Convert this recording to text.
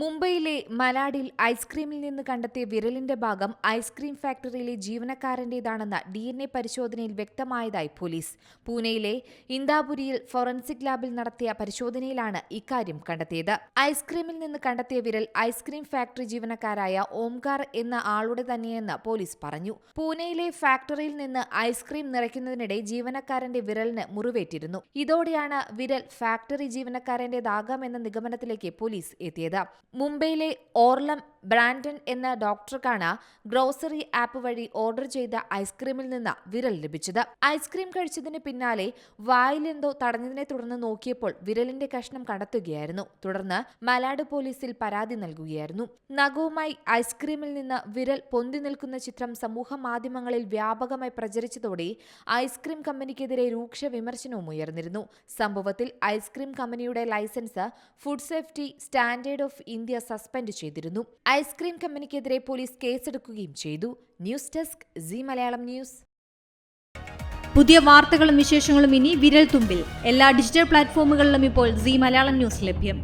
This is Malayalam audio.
മുംബൈയിലെ മലാഡിൽ ഐസ്ക്രീമിൽ നിന്ന് കണ്ടെത്തിയ വിരലിന്റെ ഭാഗം ഐസ്ക്രീം ഫാക്ടറിയിലെ ജീവനക്കാരന്റേതാണെന്ന ഡി എൻ എ പരിശോധനയിൽ വ്യക്തമായതായി പോലീസ്. പൂനെയിലെ ഇന്ദാപുരിയിൽ ഫോറൻസിക് ലാബിൽ നടത്തിയ പരിശോധനയിലാണ് ഇക്കാര്യം കണ്ടെത്തിയത്. ഐസ്ക്രീമിൽ നിന്ന് കണ്ടെത്തിയ വിരൽ ഐസ്ക്രീം ഫാക്ടറി ജീവനക്കാരായ ഓംകാർ എന്ന ആളുടെ തന്നെയെന്ന് പോലീസ് പറഞ്ഞു. പൂനെയിലെ ഫാക്ടറിയിൽ നിന്ന് ഐസ്ക്രീം നിറയ്ക്കുന്നതിനിടെ ജീവനക്കാരന്റെ വിരലിന് മുറിവേറ്റിരുന്നു. ഇതോടെയാണ് വിരൽ ഫാക്ടറി ജീവനക്കാരന്റേതാകാമെന്ന നിഗമനത്തിലേക്ക് പോലീസ് എത്തിയത്. മുംബൈയിലെ ഓർലം ബ്രാൻഡൻ എന്ന ഡോക്ടർക്കാണ് ഗ്രോസറി ആപ്പ് വഴി ഓർഡർ ചെയ്ത ഐസ്ക്രീമിൽ നിന്ന് വിരൽ ലഭിച്ചത്. ഐസ്ക്രീം കഴിച്ചതിന് പിന്നാലെ വായിലെന്തോ തടഞ്ഞതിനെ തുടർന്ന് നോക്കിയപ്പോൾ വിരലിന്റെ കഷ്ണം കണ്ടെത്തുകയായിരുന്നു തുടർന്ന് മലാഡ് പോലീസിൽ പരാതി നൽകുകയായിരുന്നു. നഖവുമായി ഐസ്ക്രീമിൽ നിന്ന് വിരൽ പൊന്തി നിൽക്കുന്ന ചിത്രം സമൂഹ മാധ്യമങ്ങളിൽ വ്യാപകമായി പ്രചരിച്ചതോടെ ഐസ്ക്രീം കമ്പനിക്കെതിരെ രൂക്ഷ വിമർശനവും ഉയർന്നിരുന്നു. സംഭവത്തിൽ ഐസ്ക്രീം കമ്പനിയുടെ licence food safety standard of India suspend ചെയ്തിരുന്നു. ഐസ്ക്രീം കമ്പനിക്കെതിരെ പോലീസ് കേസെടുക്കുകയും ചെയ്തു. News desk C Malayalam news. പുതിയ വാർത്തകളും വിശേഷങ്ങളും ഇനി വിരൽ തുമ്പിൽ എല്ലാ ഡിജിറ്റൽ പ്ലാറ്റ്ഫോമുകളിലും ഇപ്പോൾ സി മലയാളം ന്യൂസ് ലഭ്യം.